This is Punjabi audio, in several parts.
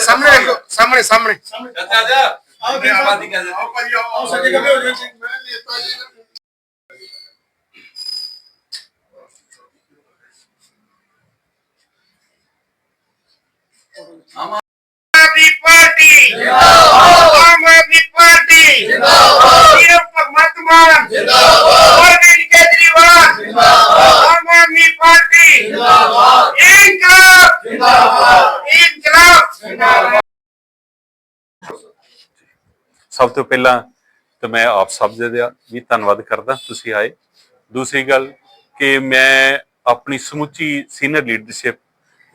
ਸਾਹਮਣੇ ਰੱਖੋ ਸਾਹਮਣੇ ਸਾਹਮਣੇ। ਚਾਚਾ ਜਾ ਆਓ ਮੈਂ ਆਵਾਜ਼ ਨਹੀਂ ਕਰਦਾ ਆਓ ਭਾਜੀ ਆਓ ਆਓ ਸੱਜੇ ਖੱਬੇ ਹੋ ਜਾਓ ਮੈਂ ਨੇਤਾ ਜੀ। ਆਮ ਆਦਮੀ ਪਾਰਟੀ। ਜਿੰਦਾਬਾਦ। ਆਮ ਆਦਮੀ ਪਾਰਟੀ। ਜਿੰਦਾਬਾਦ। ਸਿਰਫ ਭਗਵੰਤ ਮਾਨ। ਜਿੰਦਾਬਾਦ। ਸਭ ਤੋਂ ਪਹਿਲਾਂ ਤਾਂ ਮੈਂ ਆਪ ਸਭ ਦੇ ਦਾ ਵੀ ਧੰਨਵਾਦ ਕਰਦਾ ਤੁਸੀਂ ਆਏ। ਦੂਸਰੀ ਗੱਲ ਕਿ ਮੈਂ ਆਪਣੀ ਸਮੁੱਚੀ ਸੀਨੀਅਰ ਲੀਡਰਸ਼ਿਪ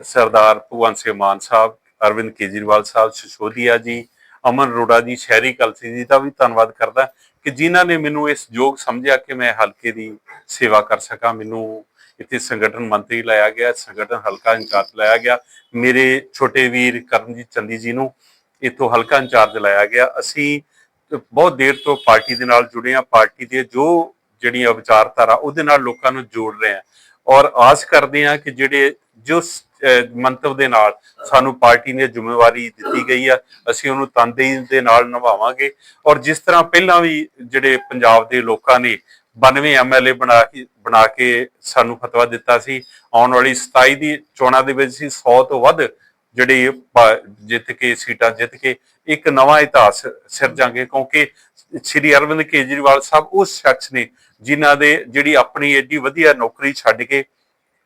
ਸਰਦਾਰ ਭਗਵੰਤ ਸਿੰਘ ਮਾਨ ਸਾਹਿਬ ਅਰਵਿੰਦ ਕੇਜਰੀਵਾਲ ਸਾਹਿਬ ਸਿਸੋਦੀਆ ਜੀ ਅਮਨ ਅਰੋੜਾ ਜੀ, ਸ਼ਹਿਰੀ ਕਲਸੀ ਜੀ ਦਾ ਵੀ ਧੰਨਵਾਦ ਕਰਦਾ ਕਿ ਜਿਨ੍ਹਾਂ ਨੇ ਮੈਨੂੰ ਇਸ ਯੋਗ ਸਮਝਿਆ ਕਿ ਮੈਂ ਹਲਕੇ ਦੀ ਸੇਵਾ ਕਰ ਸਕਾਂ। ਮੈਨੂੰ ਇੱਥੇ ਸੰਗਠਨ ਮੰਤਰੀ ਲਾਇਆ ਗਿਆ, ਸੰਗਠਨ ਹਲਕਾ ਇੰਚਾਰਜ ਲਾਇਆ ਗਿਆ। ਮੇਰੇ ਛੋਟੇ ਵੀਰ ਕਰਮਜੀਤ ਚੰਦੀ ਜੀ ਨੂੰ ਇੱਥੋਂ ਹਲਕਾ ਇੰਚਾਰਜ ਲਾਇਆ ਗਿਆ। ਅਸੀਂ ਬਹੁਤ ਦੇਰ ਤੋਂ ਪਾਰਟੀ ਦੇ ਨਾਲ ਜੁੜੇ ਆ ਪਾਰਟੀ ਦੇ ਜੋ ਜਿਹੜੀਆਂ ਵਿਚਾਰਧਾਰਾ, ਉਹਦੇ ਨਾਲ ਲੋਕਾਂ ਨੂੰ ਜੋੜ ਰਹੇ ਆ ਔਰ ਆਸ ਕਰਦੇ ਆ ਕਿ ਜਿਹੜੇ ਜੋ ਮੰਤਵ ਦੇ ਨਾਲ ਸਾਨੂੰ ਪਾਰਟੀ ਨੇ ਜ਼ਿੰਮੇਵਾਰੀ ਦਿੱਤੀ ਗਈ ਆ। ਅਸੀਂ ਉਹਨੂੰ ਤਨਦੇਹੀ ਦੇ ਨਾਲ ਨਿਭਾਵਾਂਗੇ। ਔਰ ਜਿਸ ਤਰ੍ਹਾਂ ਪਹਿਲਾਂ ਵੀ ਜਿਹੜੇ ਪੰਜਾਬ ਦੇ ਲੋਕਾਂ ਨੇ 92 ਐਮਐਲਏ ਬਣਾ ਕੇ ਬਣਾ ਕੇ ਸਾਨੂੰ ਫਤਵਾ ਦਿੱਤਾ ਸੀ, ਆਉਣ ਵਾਲੀ 27 ਦੀ ਚੋਣਾਂ ਦੇ ਵਿੱਚ ਸੀ 100 ਤੋਂ ਵੱਧ ਜਿਹੜੇ ਜਿੱਤ ਕੇ, ਸੀਟਾਂ ਜਿੱਤ ਕੇ ਇੱਕ ਨਵਾਂ ਇਤਿਹਾਸ ਸਿਰਜਾਂਗੇ। ਕਿਉਂਕਿ ਸ਼੍ਰੀ ਅਰਵਿੰਦ ਕੇਜਰੀਵਾਲ ਸਾਹਿਬ ਉਸ ਸ਼ਖਸ ਨੇ ਜਿਨ੍ਹਾਂ ਦੇ ਜਿਹੜੀ ਆਪਣੀ ਏਡੀ ਵਧੀਆ ਨੌਕਰੀ ਛੱਡ ਕੇ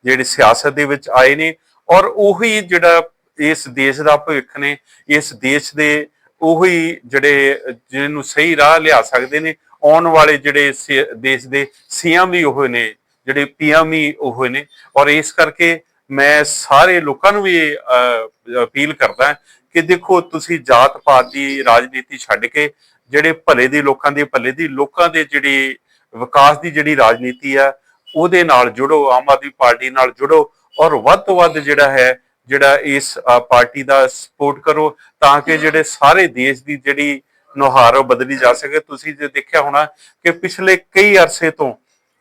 ਜਿਹੜੇ ਸਿਆਸਤ ਦੇ ਵਿੱਚ ਆਏ ਨੇ ਔਰ ਉਹੀ ਜਿਹੜਾ ਇਸ ਦੇਸ਼ ਦਾ ਭਵਿੱਖ ਨੇ, ਇਸ ਦੇਸ਼ ਦੇ ਉਹੀ ਜਿਹੜੇ, ਜਿਹਨੂੰ ਸਹੀ ਰਾਹ ਲਿਆ ਸਕਦੇ ਨੇ, ਆਉਣ ਵਾਲੇ ਜਿਹੜੇ ਸੇ- ਦੇਸ਼ ਦੇ ਸੀਐਮ ਵੀ ਉਹ ਨੇ, ਜਿਹੜੇ ਪੀਐਮ ਵੀ ਉਹ ਨੇ। ਔਰ ਇਸ ਕਰਕੇ ਮੈਂ ਸਾਰੇ ਲੋਕਾਂ ਨੂੰ ਵੀ ਅਪੀਲ ਕਰਦਾ ਕਿ ਦੇਖੋ, ਤੁਸੀਂ ਜਾਤ ਪਾਤ ਦੀ ਰਾਜਨੀਤੀ ਛੱਡ ਕੇ, ਜਿਹੜੇ ਭਲੇ ਦੀ ਲੋਕਾਂ ਦੇ, ਭਲੇ ਦੀ ਲੋਕਾਂ ਦੇ ਜਿਹੜੀ ਵਿਕਾਸ ਦੀ ਜਿਹੜੀ ਰਾਜਨੀਤੀ ਆ, ਉਹਦੇ ਨਾਲ ਜੁੜੋ, ਆਮ ਆਦਮੀ ਪਾਰਟੀ ਨਾਲ ਜੁੜੋ ਔਰ ਵੱਧ ਤੋਂ ਵੱਧ ਜਿਹੜਾ ਹੈ ਜਿਹੜਾ ਇਸ ਪਾਰਟੀ ਦਾ ਸਪੋਰਟ ਕਰੋ ਤਾਂ ਕਿ ਜਿਹੜੇ ਸਾਰੇ ਦੇਸ਼ ਦੀ ਜਿਹੜੀ ਨੁਹਾਰ ਉਹ ਬਦਲੀ ਜਾ ਸਕੇ। ਤੁਸੀਂ ਜੇ ਦੇਖਿਆ ਹੋਣਾ ਕਿ ਪਿਛਲੇ ਕਈ ਅਰਸੇ ਤੋਂ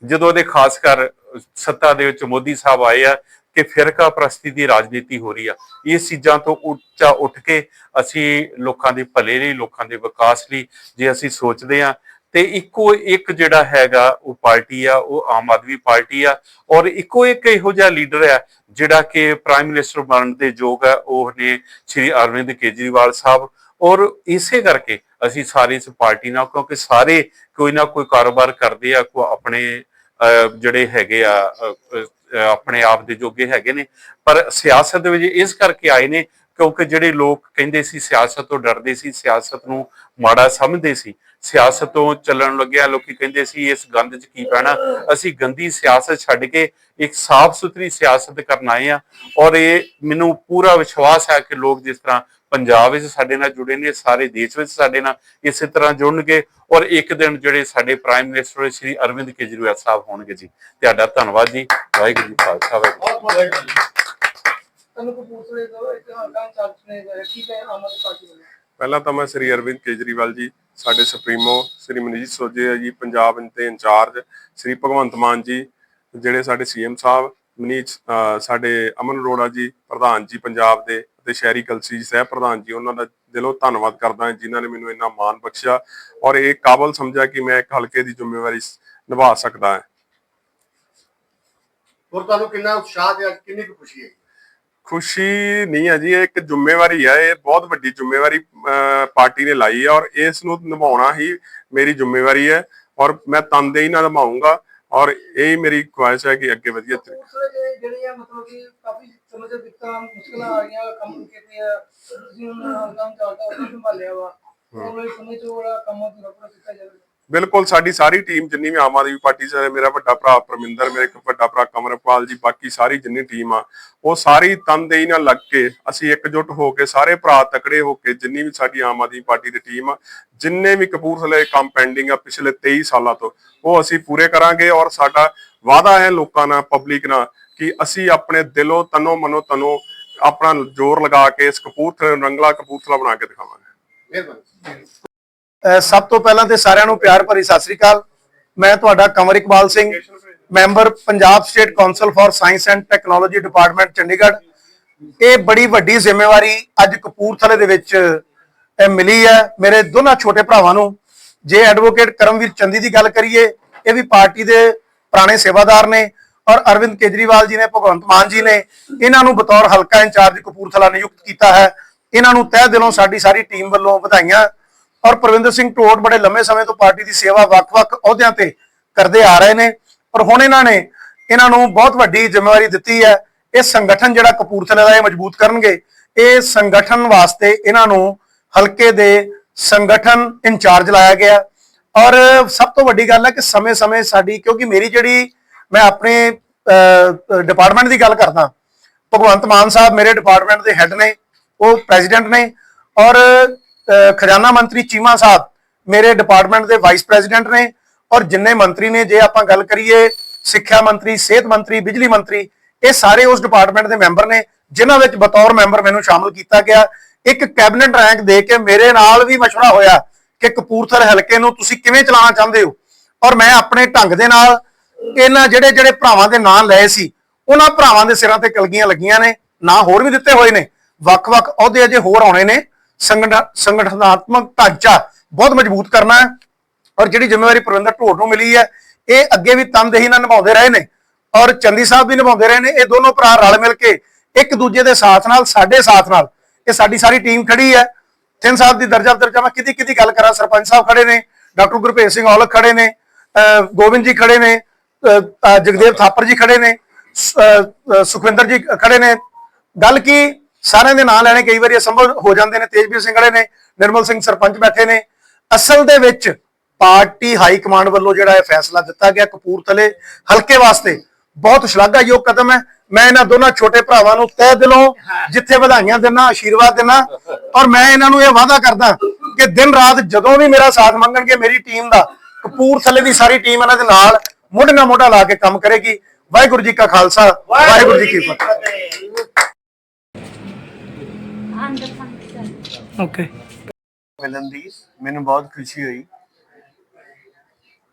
ਜਦੋਂ ਦੇ ਖਾਸ ਕਰ ਸੱਤਾ ਦੇ ਵਿੱਚ ਮੋਦੀ ਸਾਹਿਬ ਆਏ ਆ ਕਿ ਫਿਰਕਾ ਪ੍ਰਸਤੀ ਦੀ ਰਾਜਨੀਤੀ ਹੋ ਰਹੀ ਆ। ਇਸ ਚੀਜ਼ਾਂ ਤੋਂ ਉੱਚਾ ਉੱਠ ਕੇ ਅਸੀਂ ਲੋਕਾਂ ਦੇ ਭਲੇ ਲਈ ਲੋਕਾਂ ਦੇ ਵਿਕਾਸ ਲਈ ਜੇ ਅਸੀਂ ਸੋਚਦੇ ਆ ਤੇ ਇੱਕੋ ਇੱਕ ਜਿਹੜਾ ਹੈਗਾ ਉਹ ਪਾਰਟੀ ਆ ਉਹ ਆਮ ਆਦਮੀ ਪਾਰਟੀ ਆ ਔਰ ਇੱਕੋ ਇੱਕ ਇਹੋ ਜਿਹਾ ਲੀਡਰ ਆ ਜਿਹੜਾ ਕਿ ਪ੍ਰਾਈਮ ਮਿਨਿਸਟਰ ਬਣਨ ਦੇ ਯੋਗ ਆ ਉਹ ਨੇ ਸ਼੍ਰੀ ਅਰਵਿੰਦ ਕੇਜਰੀਵਾਲ ਸਾਹਿਬ ਔਰ ਇਸੇ ਕਰਕੇ ਅਸੀਂ ਸਾਰੇ ਇਸ ਪਾਰਟੀ ਨਾਲ ਕਿਉਂਕਿ ਸਾਰੇ ਕੋਈ ਨਾ ਕੋਈ ਕਾਰੋਬਾਰ ਕਰਦੇ ਆ ਕੋ ਆਪਣੇ ਅਹ, ਜਿਹੜੇ ਹੈਗੇ ਆ ਆਪਣੇ ਆਪ ਦੇ ਜੋਗੇ ਹੈਗੇ ਨੇ ਪਰ ਸਿਆਸਤ ਦੇ ਵਿੱਚ ਇਸ ਕਰਕੇ ਆਏ ਨੇ ਕਿਉਂਕਿ ਜਿਹੜੇ ਲੋਕ ਕਹਿੰਦੇ ਸੀ ਸਿਆਸਤ ਤੋਂ ਡਰਦੇ ਸੀ ਸਿਆਸਤ ਨੂੰ ਮਾੜਾ ਸਮਝਦੇ ਸੀ ਸਿਆਸਤ ਤੋਂ ਚੱਲਣ ਲੱਗਿਆ ਲੋਕੀ ਕਹਿੰਦੇ ਸੀ ਇਸ ਗੰਦ 'ਚ ਕੀ ਪੈਣਾ? ਅਸੀਂ ਗੰਦੀ ਸਿਆਸਤ ਛੱਡ ਕੇ ਇੱਕ ਸਾਫ਼ ਸੁਥਰੀ ਸਿਆਸਤ ਕਰਨ ਆਏ ਆ ਔਰ ਇਹ ਮੈਨੂੰ ਪੂਰਾ ਵਿਸ਼ਵਾਸ ਹੈ ਕਿ ਲੋਕ ਜਿਸ ਤਰ੍ਹਾਂ ਪੰਜਾਬ ਵਿੱਚ ਸਾਡੇ ਨਾਲ ਜੁੜੇ ਨੇ ਸਾਰੇ ਦੇਸ਼ ਵਿੱਚ ਸਾਡੇ ਨਾਲ ਇਸੇ ਤਰ੍ਹਾਂ ਜੁੜਨਗੇ ਔਰ ਇੱਕ ਦਿਨ ਜਿਹੜੇ ਸਾਡੇ ਪ੍ਰਾਈਮ ਮਿਨਿਸਟਰ ਸ਼੍ਰੀ ਅਰਵਿੰਦ ਕੇਜਰੀਵਾਲ ਸਾਹਿਬ ਹੋਣਗੇ ਜੀ। ਤੁਹਾਡਾ ਧੰਨਵਾਦ ਜੀ। ਵਾਹਿਗੁਰੂ ਜੀ ਖਾਲਸਾ ਵਾਹਿਗੁਰੂ ਜੀ ਤੁਹਾਨੂੰ ਕਪੂਰਥਲੇ ਤੋਂ ਇੱਕ ਹਲਕਾ ਚਾਰਜ ਨੇ ਕੀ ਹੈ ਆਮ ਆਦਮੀ ਪਾਰਟੀ ਵੱਲੋਂ? ਪਹਿਲਾਂ ਤਾਂ ਮੈਂ ਸ੍ਰੀ ਅਰਵਿੰਦ ਕੇਜਰੀਵਾਲ ਜੀ ਸਾਡੇ ਸੁਪਰੀਮੋ ਸ੍ਰੀ ਮਨੀਸ਼ ਸੋਜੇ ਜੀ, ਪੰਜਾਬ ਦੇ ਇੰਚਾਰਜ ਸ੍ਰੀ ਭਗਵੰਤ ਮਾਨ ਜੀ, ਜਿਹੜੇ ਸਾਡੇ ਸੀਐਮ ਸਾਹਿਬ ਮਨੀਸ਼ ਸਾਡੇ ਅਮਨ ਅਰੋੜਾ ਜੀ, ਪ੍ਰਧਾਨ ਜੀ ਪੰਜਾਬ ਦੇ ਅਤੇ ਸ਼ਹਿਰੀ ਕਲਸੀ ਸਹਿ ਪ੍ਰਧਾਨ ਜੀ, ਉਹਨਾਂ ਦਾ ਦਿਲੋਂ ਧੰਨਵਾਦ ਕਰਦਾ ਜਿਨ੍ਹਾਂ ਨੇ ਮੈਨੂੰ ਇੰਨਾ ਮਾਣ ਬਖਸ਼ਿਆ ਔਰ ਇਹ ਕਾਬਲ ਸਮਝਿਆ ਕਿ ਮੈਂ ਇੱਕ ਹਲਕੇ ਦੀ ਜ਼ਿੰਮੇਵਾਰੀ ਨਿਭਾ ਸਕਦਾ ਹਾਂ। ਹੋਰ ਤੁਹਾਨੂੰ ਕਿੰਨਾ ਉਤਸ਼ਾਹ ਤੇ ਕਿੰਨੀ ਕੁ ਖੁਸ਼ੀ ਹੈ ਖੁਸ਼ੀ ਨਹੀਂ ਹੈ ਜੀ ਇਹ ਇੱਕ ਜ਼ਿੰਮੇਵਾਰੀ ਹੈ ਇਹ ਬਹੁਤ ਵੱਡੀ ਜ਼ਿੰਮੇਵਾਰੀ ਪਾਰਟੀ ਨੇ ਲਾਈ ਹੈ ਔਰ ਇਸ ਨੂੰ ਨਿਭਾਉਣਾ ਹੀ ਮੇਰੀ ਜ਼ਿੰਮੇਵਾਰੀ ਹੈ ਔਰ ਮੈਂ ਤਨਦੇਹੀ ਨਾਲ ਨਿਭਾਉਂਗਾ ਔਰ ਇਹ ਹੀ ਮੇਰੀ ਖੁਆਇਸ਼ ਹੈ ਕਿ ਅੱਗੇ ਵਧੀਆ ਤਰੀਕੇ ਜਿਹੜੇ ਆ ਮਤਲਬ ਕਿ ਕਾਫੀ ਸਮੇਂ ਤੋਂ ਦਿੱਕਤਾਂ ਮੁਸ਼ਕਲਾਂ ਆ ਰਹੀਆਂ ਕੰਮ ਕੀਤੇ ਆ ਤੁਸੀਂ ਹੁਣ ਹਲਕਾ ਚਾਰਜ ਦਾ ਉਹ ਸੰਭਾਲਿਆ ਵਾ। ਉਹ ਸਮੇਂ ਚ ਉਹਦਾ ਕੰਮ ਪੂਰਾ ਕੀਤਾ ਜਾਵੇ। ਬਿਲਕੁਲ ਸਾਡੀ ਸਾਰੀ ਟੀਮ ਜਿੰਨੀ ਵੀ ਆਮ ਆਦਮੀ ਪਾਰਟੀ ਚ ਮੇਰਾ ਵੱਡਾ ਭਰਾ ਪਰਮਿੰਦਰ, ਮੇਰੇ ਇੱਕ ਵੱਡਾ ਭਰਾ ਕਮਰਪਾਲ ਜੀ, ਬਾਕੀ ਸਾਰੀ ਜਿੰਨੀ ਟੀਮ ਆ, ਉਹ ਸਾਰੀ ਤਨਦੇਹੀ ਨਾਲ ਲੱਗ ਕੇ ਅਸੀਂ ਇਕਜੁੱਟ ਹੋ ਕੇ ਸਾਰੇ ਭਰਾ ਤਕੜੇ ਹੋ ਕੇ ਜਿੰਨੀ ਵੀ ਸਾਡੀ ਆਮ ਆਦਮੀ ਪਾਰਟੀ ਦੀ ਟੀਮ ਆ, ਜਿੰਨੇ ਵੀ ਕਪੂਰਥਲੇ ਕੰਮ ਪੈਂਡਿੰਗ ਆ ਪਿਛਲੇ 23 ਸਾਲਾਂ ਤੋਂ, ਉਹ ਅਸੀਂ ਪੂਰੇ ਕਰਾਂਗੇ ਔਰ ਸਾਡਾ ਵਾਅਦਾ ਹੈ ਲੋਕਾਂ ਨਾਲ ਪਬਲਿਕ ਨਾਲ ਕਿ ਅਸੀਂ ਆਪਣੇ ਦਿਲੋਂ ਤਨੋਂ ਮਨੋਂ ਤਨੋਂ ਆਪਣਾ ਜ਼ੋਰ ਲਗਾ ਕੇ ਇਸ ਕਪੂਰਥਲੇ ਨੂੰ ਰੰਗਲਾ ਕਪੂਰਥਲਾ ਬਣਾ ਕੇ ਦਿਖਾਵਾਂਗੇ। ਮਿਹਰਬਾਨੀ। ਸਭ ਤੋਂ ਪਹਿਲਾਂ ਤੇ ਸਾਰਿਆਂ ਨੂੰ ਪਿਆਰ ਭਰੀ ਸਤਿ ਸ੍ਰੀ ਅਕਾਲ। ਮੈਂ ਤੁਹਾਡਾ Kanwar Iqbal Singh, member Punjab state council for science and technology department Chandigarh. ਇਹ ਬੜੀ ਵੱਡੀ ਜ਼ਿੰਮੇਵਾਰੀ ਅੱਜ ਕਪੂਰਥਲੇ ਦੇ ਵਿੱਚ ਮਿਲੀ ਹੈ ਮੇਰੇ ਦੋਨਾਂ ਛੋਟੇ ਭਰਾਵਾਂ ਨੂੰ। ਜੇ ਐਡਵੋਕੇਟ ਕਰਮਵੀਰ ਚੰਦੀ ਦੀ ਗੱਲ ਕਰੀਏ, ਇਹ ਵੀ ਪਾਰਟੀ ਦੇ ਪੁਰਾਣੇ ਸੇਵਾਦਾਰ ਨੇ ਔਰ ਅਰਵਿੰਦ ਕੇਜਰੀਵਾਲ ਜੀ ਨੇ, ਭਗਵੰਤ ਮਾਨ ਜੀ ਨੇ, ਇਹਨਾਂ ਨੂੰ ਬਤੌਰ ਹਲਕਾ ਇੰਚਾਰਜ ਕਪੂਰਥਲਾ ਨਿਯੁਕਤ ਕੀਤਾ ਹੈ। ਇਹਨਾਂ ਨੂੰ ਤਹਿ ਦਿਲੋਂ ਸਾਡੀ ਸਾਰੀ ਟੀਮ ਵੱਲੋਂ ਵਧਾਈਆਂ। ਔਰ ਪ੍ਰਵਿੰਦਰ ਸਿੰਘ ਢੋਟ ਬੜੇ ਲੰਮੇ ਸਮੇਂ ਤੋਂ ਪਾਰਟੀ ਦੀ ਸੇਵਾ ਵੱਖ-ਵੱਖ ਅਹੁਦਿਆਂ ਤੇ ਕਰਦੇ ਆ ਰਹੇ ਨੇ। ਔਰ ਹੁਣ ਇਹਨਾਂ ਨੇ ਇਹਨਾਂ ਨੂੰ ਬਹੁਤ ਵੱਡੀ ਜ਼ਿੰਮੇਵਾਰੀ ਦਿੱਤੀ ਹੈ। ਇਹ ਸੰਗਠਨ ਜਿਹੜਾ ਕਪੂਰਥਲੇ ਦਾ ਇਹ ਮਜ਼ਬੂਤ ਕਰਨਗੇ। ਇਹ ਸੰਗਠਨ ਵਾਸਤੇ ਇਹਨਾਂ ਨੂੰ ਹਲਕੇ ਦੇ ਸੰਗਠਨ ਇੰਚਾਰਜ ਲਾਇਆ ਗਿਆ। ਔਰ ਸਭ ਤੋਂ ਵੱਡੀ ਗੱਲ ਹੈ ਕਿ ਸਮੇਂ-ਸਮੇਂ ਸਾਡੀ, ਕਿਉਂਕਿ ਮੇਰੀ ਜਿਹੜੀ ਮੈਂ ਆਪਣੇ ਡਿਪਾਰਟਮੈਂਟ ਦੀ ਗੱਲ ਕਰਦਾ, ਭਗਵੰਤ ਮਾਨ ਸਾਹਿਬ ਮੇਰੇ ਡਿਪਾਰਟਮੈਂਟ ਦੇ ਹੈੱਡ ਨੇ, ਉਹ ਪ੍ਰੈਜ਼ੀਡੈਂਟ ਨੇ। ਔਰ ਖਜ਼ਾਨਾ ਮੰਤਰੀ ਚੀਮਾ ਸਾਹਿਬ ਮੇਰੇ ਡਿਪਾਰਟਮੈਂਟ ਦੇ ਵਾਈਸ ਪ੍ਰੈਜ਼ੀਡੈਂਟ ਨੇ ਔਰ ਜਿੰਨੇ ਮੰਤਰੀ ਨੇ, ਜੇ ਆਪਾਂ ਗੱਲ ਕਰੀਏ ਸਿੱਖਿਆ ਮੰਤਰੀ, ਸਿਹਤ ਮੰਤਰੀ, ਬਿਜਲੀ ਮੰਤਰੀ, ਇਹ ਸਾਰੇ ਉਸ ਡਿਪਾਰਟਮੈਂਟ ਦੇ ਮੈਂਬਰ ਨੇ, ਜਿਨ੍ਹਾਂ ਵਿੱਚ ਬਤੌਰ ਮੈਂਬਰ ਮੈਨੂੰ ਸ਼ਾਮਲ ਕੀਤਾ ਗਿਆ। ਇੱਕ ਕੈਬਨਿਟ ਰੈਂਕ ਦੇ ਕੇ ਮੇਰੇ ਨਾਲ ਵੀ ਮਸ਼ਵਰਾ ਹੋਇਆ ਕਿ ਕਪੂਰਥਲ ਹਲਕੇ ਨੂੰ ਤੁਸੀਂ ਕਿਵੇਂ ਚਲਾਉਣਾ ਚਾਹੁੰਦੇ ਹੋ? ਔਰ ਮੈਂ ਆਪਣੇ ਢੰਗ ਦੇ ਨਾਲ ਇਹਨਾਂ ਜਿਹੜੇ ਜਿਹੜੇ ਭਰਾਵਾਂ ਦੇ ਨਾਂ ਲਏ ਸੀ, ਉਹਨਾਂ ਭਰਾਵਾਂ ਦੇ ਸਿਰਾਂ ਤੇ ਕਲਗੀਆਂ ਲੱਗੀਆਂ ਨੇ, ਨਾਂ ਹੋਰ ਵੀ ਦਿੱਤੇ ਹੋਏ ਨੇ। ਵੱਖ-ਵੱਖ ਅਹੁਦੇ ਅਜੇ ਹੋਰ ਆਉਣੇ ਨੇ। ਸੰਗਠਨਾਤਮਕ ਢਾਂਚਾ ਬਹੁਤ ਮਜ਼ਬੂਤ ਕਰਨਾ ਹੈ। ਔਰ ਜਿਹੜੀ ਜ਼ਿੰਮੇਵਾਰੀ ਪ੍ਰਬੰਧਕ ਢੋਟ ਨੂੰ ਮਿਲੀ ਹੈ, ਇਹ ਅੱਗੇ ਵੀ ਤਨਦੇਹੀ ਨਾਲ ਨਿਭਾਉਂਦੇ ਰਹੇ ਨੇ। ਔਰ ਚੰਦੀ ਸਾਹਿਬ ਵੀ ਨਿਭਾਉਂਦੇ ਰਹੇ ਨੇ। ਇਹ ਦੋਨੋਂ ਭਰਾ ਰਲ ਮਿਲ ਕੇ ਇੱਕ ਦੂਜੇ ਦੇ ਸਾਥ ਨਾਲ, ਸਾਡੇ ਸਾਥ ਨਾਲ, ਇਹ ਸਾਡੀ ਸਾਰੀ ਟੀਮ ਖੜੀ ਹੈ। ਥਿੰਨ ਸਾਹਿਬ ਦੀ ਦਰਜਾ ਦਰਜਾ ਮੈਂ ਕਿਹਦੀ ਕਿਹਦੀ ਗੱਲ ਕਰਾਂ? ਸਰਪੰਚ ਸਾਹਿਬ ਖੜੇ ਨੇ, ਡਾਕਟਰ ਗੁਰਭੇਜ ਸਿੰਘ ਔਲਖ ਖੜੇ ਨੇ, ਅਹ, ਗੋਬਿੰਦ ਜੀ ਖੜੇ ਨੇ ਜਗਦੇਵ ਥਾਪਰ ਜੀ ਖੜੇ ਨੇ ਸੁਖਵਿੰਦਰ ਜੀ ਖੜੇ ਨੇ। ਗੱਲ ਕੀ ਸਾਰਿਆਂ ਦੇ ਨਾਂ ਲੈਣੇ, ਕਈ ਵਾਰੀ ਅਸੰਭਵ ਹੋ ਜਾਂਦੇ ਨੇ। ਤੇਜਵੀਰ ਸਿੰਘ ਖੜੇ ਨੇ, ਨਿਰਮਲ ਸਿੰਘ ਸਰਪੰਚ ਬੈਠੇ ਨੇ। ਅਸਲ ਦੇ ਵਿੱਚ ਪਾਰਟੀ ਹਾਈ ਕਮਾਂਡ ਵੱਲੋਂ ਜਿਹੜਾ ਇਹ ਫੈਸਲਾ ਦਿੱਤਾ ਗਿਆ ਕਪੂਰਥਲੇ ਹਲਕੇ ਵਾਸਤੇ, ਬਹੁਤ ਸ਼ਲਾਘਾਯੋਗ ਕਦਮ ਹੈ। ਮੈਂ ਇਹਨਾਂ ਦੋਨਾਂ ਛੋਟੇ ਭਰਾਵਾਂ ਨੂੰ ਤਹਿ ਦਿਲੋਂ ਜਿੱਥੇ ਵਧਾਈਆਂ ਦੇਣਾ ਆਸ਼ੀਰਵਾਦ ਦੇਣਾ ਔਰ ਮੈਂ ਇਹਨਾਂ ਨੂੰ ਇਹ ਵਾਅਦਾ ਕਰਦਾ ਕਿ ਦਿਨ ਰਾਤ ਜਦੋਂ ਵੀ ਮੇਰਾ ਸਾਥ ਮੰਗਣਗੇ, ਮੇਰੀ ਟੀਮ ਦਾ, ਕਪੂਰਥਲੇ ਦੀ ਸਾਰੀ ਟੀਮ ਇਹਨਾਂ ਦੇ ਨਾਲ ਮੋਢੇ ਨਾਲ ਮੋਢਾ ਲਾ ਕੇ ਕੰਮ ਕਰੇਗੀ। ਵਾਹਿਗੁਰੂ ਜੀ ਕਾ ਖਾਲਸਾ, ਵਾਹਿਗੁਰੂ ਜੀ ਕੀ ਫਤਿਹ। ਓਕੇ ਮਿਲਣ ਦੀ ਮੈਨੂੰ ਬਹੁਤ ਖੁਸ਼ੀ ਹੋਈ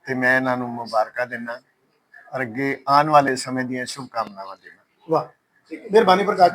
ਤੇ ਮੈਂ ਇਹਨਾਂ ਨੂੰ ਮੁਬਾਰਕਾਂ ਦਿੰਦਾ ਔਰ ਅੱਗੇ ਆਉਣ ਵਾਲੇ ਸਮੇਂ ਦੀਆਂ ਸ਼ੁਭ ਕਾਮਨਾਵਾਂ ਦੇਣਾ ਵਾਹ ਮਿਹਰਬਾਨੀ ਪ੍ਰਕਾਸ਼।